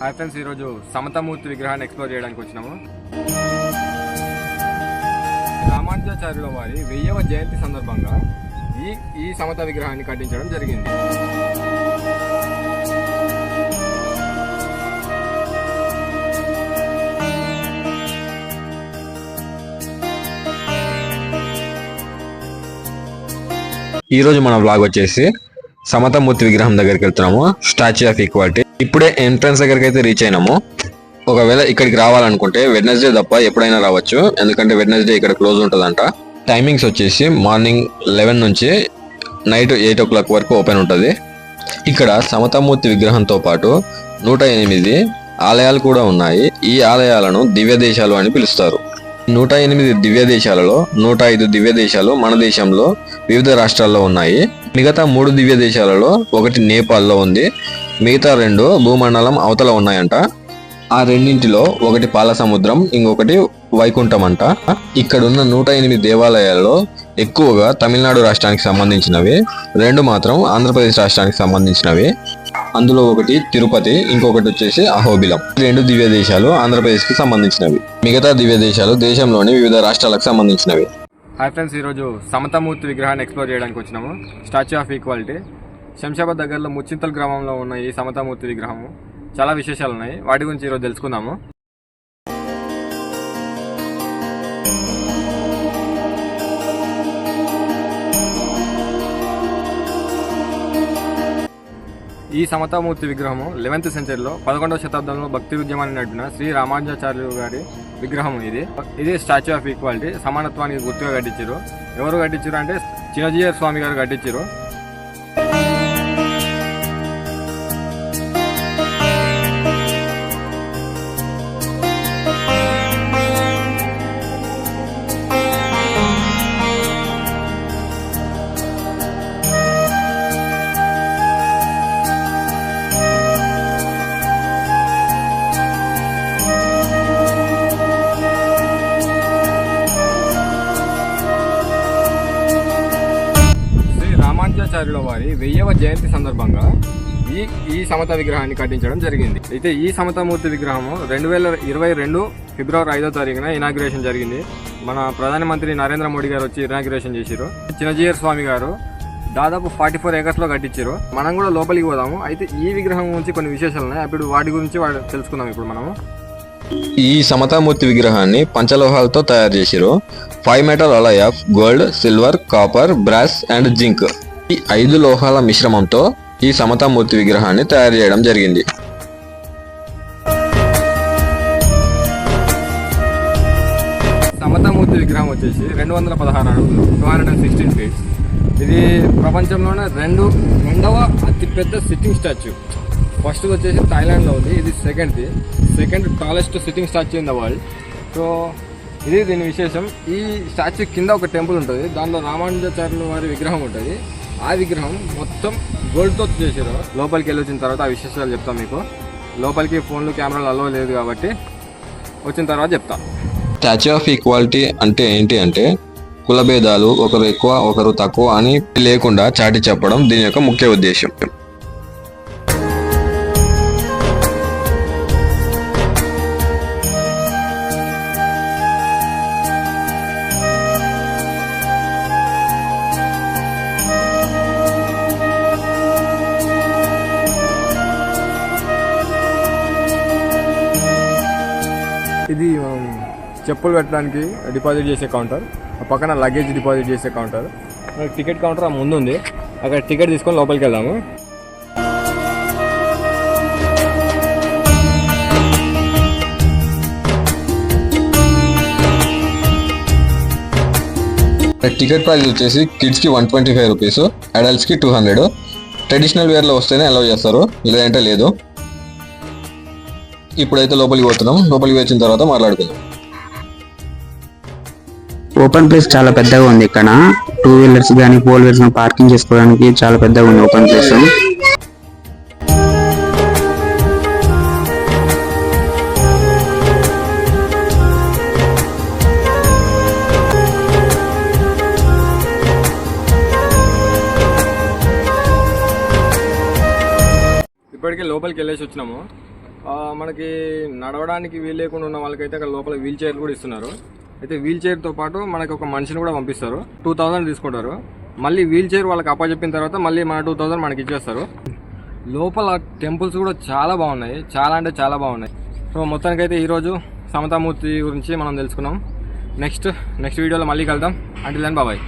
Hi friends ఈరోజు సమతమూర్తి విగ్రహాన్ని explore చేయడానికి వచ్చినాము. రామానుజాచార్యుల వారి వెయ్యవ జయంతి సందర్భంగా ఈ ఈ సమత విగ్రహాన్ని కట్టించడం జరిగింది. ఈరోజు మన బ్లాగ్ వచ్చేసి సమతమూర్తి విగ్రహం దగ్గరికి వెళ్తున్నాము. స్టాచ్యూ ఆఫ్ ఈక్వాలిటీ ఇప్పుడే ఎంట్రన్స్ దగ్గరికి అయితే రీచ్ అయినాము. ఒకవేళ ఇక్కడికి రావాలనుకుంటే వెడ్నెస్డే తప్ప ఎప్పుడైనా రావచ్చు. ఎందుకంటే వెడ్నెస్డే ఇక్కడ క్లోజ్ ఉంటుందంట. టైమింగ్స్ వచ్చేసి మార్నింగ్ లెవెన్ నుంచి నైట్ ఎయిట్ ఓ క్లాక్ వరకు ఓపెన్ ఉంటుంది. ఇక్కడ సమతమూర్తి విగ్రహంతో పాటు నూట ఎనిమిది ఆలయాలు కూడా ఉన్నాయి. ఈ ఆలయాలను దివ్య దేశాలు అని పిలుస్తారు. నూట ఎనిమిది దివ్య దేశాలలో నూట ఐదు దివ్య దేశాలు మన దేశంలో వివిధ రాష్ట్రాల్లో ఉన్నాయి. మిగతా మూడు దివ్య దేశాలలో ఒకటి నేపాల్లో ఉంది. మిగతా రెండు భూమండలం అవతల ఉన్నాయంట. ఆ రెండింటిలో ఒకటి పాల సముద్రం ఇంకొకటి వైకుంఠం అంట ఇక్కడున్న నూట ఎనిమిది దేవాలయాల్లో ఎక్కువగా తమిళనాడు రాష్ట్రానికి సంబంధించినవి రెండు మాత్రం ఆంధ్రప్రదేశ్ రాష్ట్రానికి సంబంధించినవి. అందులో ఒకటి తిరుపతి ఇంకొకటి వచ్చేసి అహోబిలం. రెండు దివ్య దేశాలు ఆంధ్రప్రదేశ్కి సంబంధించినవి. మిగతా దివ్య దేశాలు దేశంలోని వివిధ రాష్ట్రాలకు సంబంధించినవి. హాయ్ ఫ్రెండ్స్ ఈరోజు సమతమూర్తి విగ్రహాన్ని ఎక్స్ప్లోర్ చేయడానికి వచ్చినాము. Statue of equality. శంషాబాద్ దగ్గరలో ముచ్చింతల్ గ్రామంలో ఉన్న ఈ సమతమూర్తి విగ్రహము చాలా విశేషాలు ఉన్నాయి వాటి గురించి ఈరోజు తెలుసుకుందాము. ఈ సమతామూర్తి విగ్రహము లెవెన్త్ సెంచరీలో పదకొండవ శతాబ్దంలో భక్తి ఉద్యమాన్ని నడిపిన శ్రీ రామానుజాచార్యులు గారి విగ్రహం ఇది. ఇది స్టాచ్యూ ఆఫ్ ఈక్వాలిటీ సమానత్వానికి గుర్తుగా కట్టించారు ఎవరు కట్టించారు అంటే చిరంజీవి స్వామి గారు కట్టించారు శంకరాచార్యుల వారి వెయ్యవ జయంతి సందర్భంగా ఈ ఈ సమత విగ్రహాన్ని కట్టించడం జరిగింది. అయితే ఈ సమతామూర్తి విగ్రహము రెండు వేల ఇరవై రెండు ఫిబ్రవరి ఐదో తారీఖున ఇనాగ్రేషన్ జరిగింది. మన ప్రధానమంత్రి నరేంద్ర మోడీ గారు వచ్చి ఇనాగ్రేషన్ చేశారు చిన్నజీయర్ స్వామి గారు దాదాపు ఫార్టీ ఫోర్ ఏకర్స్లో కట్టించారు మనం కూడా లోపలికి పోదాము. అయితే ఈ విగ్రహం గురించి కొన్ని విశేషాలు ఉన్నాయి అప్పుడు వాటి గురించి వాడు తెలుసుకుందాం ఇప్పుడు మనము. ఈ సమతామూర్తి విగ్రహాన్ని పంచలోహాలతో తయారు చేశారు five metal alloy of gold silver copper brass and zinc ఈ ఐదు లోహాల మిశ్రమంతో ఈ సమతామూర్తి విగ్రహాన్ని తయారు చేయడం జరిగింది. సమతామూర్తి విగ్రహం వచ్చేసి రెండు వందల పదహారు అడుగులు two hundred and sixteen feets ఇది ప్రపంచంలోనే రెండు రెండవ అతిపెద్ద సిట్టింగ్ స్టాచ్యూ ఫస్ట్ వచ్చేసి థాయిలాండ్లో ఉంది ఇది సెకండ్ది second tallest sitting statue in the world so ఇది దీని విశేషం. ఈ స్టాచ్యూ కింద ఒక టెంపుల్ ఉంటుంది దానిలో రామానుజాచార్యుల వారి విగ్రహం ఉంటుంది. ఆ విగ్రహం మొత్తం గోల్డ్తో చేశారు. లోపలికి వెళ్ళి వచ్చిన తర్వాత ఆ విశేషాలు చెప్తాం మీకు. లోపలికి ఫోన్లు కెమెరాలు అలో లేదు కాబట్టి వచ్చిన తర్వాత చెప్తా. స్టాచ్యూ ఆఫ్ ఈక్వాలిటీ అంటే ఏంటి అంటే కుల భేదాలు ఒకరు ఎక్కువ ఒకరు తక్కువ అని లేకుండా చాటి చెప్పడం దీని యొక్క ముఖ్య ఉద్దేశం చెప్పులు పెట్టడానికి డిపాజిట్ చేసే కౌంటర్ ఆ పక్కన లగేజ్ డిపాజిట్ చేసే కౌంటర్. టికెట్ కౌంటర్ ఆ ముందు ఉంది అక్కడ టికెట్ తీసుకొని లోపలికి వెళ్దాము టికెట్ ప్రైస్ వచ్చేసి కిడ్స్కి వన్ ట్వంటీ ఫైవ్ రూపీస్ అడల్ట్స్కి టూ హండ్రెడ్. ట్రెడిషనల్ వేర్లో వస్తేనే అలౌ చేస్తారు లేదంటే లేదు. ఇప్పుడైతే లోపలికి పోతున్నాం. లోపలికి వచ్చిన తర్వాత మాట్లాడుకుందాం. ఓపెన్ ప్లేస్ చాలా పెద్దగా ఉంది ఇక్కడ. టూ వీలర్స్ కానీ ఫోర్ వీలర్స్ పార్కింగ్ చేసుకోవడానికి చాలా పెద్దగా ఉంది ఓపెన్ ప్లేస్ ఇప్పటికే లోపలికి వెళ్ళేసి వచ్చినాము. మనకి నడవడానికి వీలు లేకుండా ఉన్న వాళ్ళకైతే అక్కడ లోపల వీల్ చైర్లు కూడా ఇస్తున్నారు. అయితే వీల్ చైర్తో పాటు మనకు ఒక మనిషిని కూడా పంపిస్తారు. టూ థౌజండ్ తీసుకుంటారు. మళ్ళీ వీల్ చైర్ వాళ్ళకి అప్పచెప్పిన తర్వాత మళ్ళీ మన టూ థౌజండ్ మనకి ఇచ్చేస్తారు. లోపల టెంపుల్స్ కూడా చాలా బాగున్నాయి. చాలా అంటే చాలా బాగున్నాయి. సో మొత్తానికైతే ఈరోజు సమతామూర్తి గురించి మనం తెలుసుకున్నాం. నెక్స్ట్ నెక్స్ట్ వీడియోలో మళ్ళీ కలుద్దాం. అంటే దాని బాబాయ్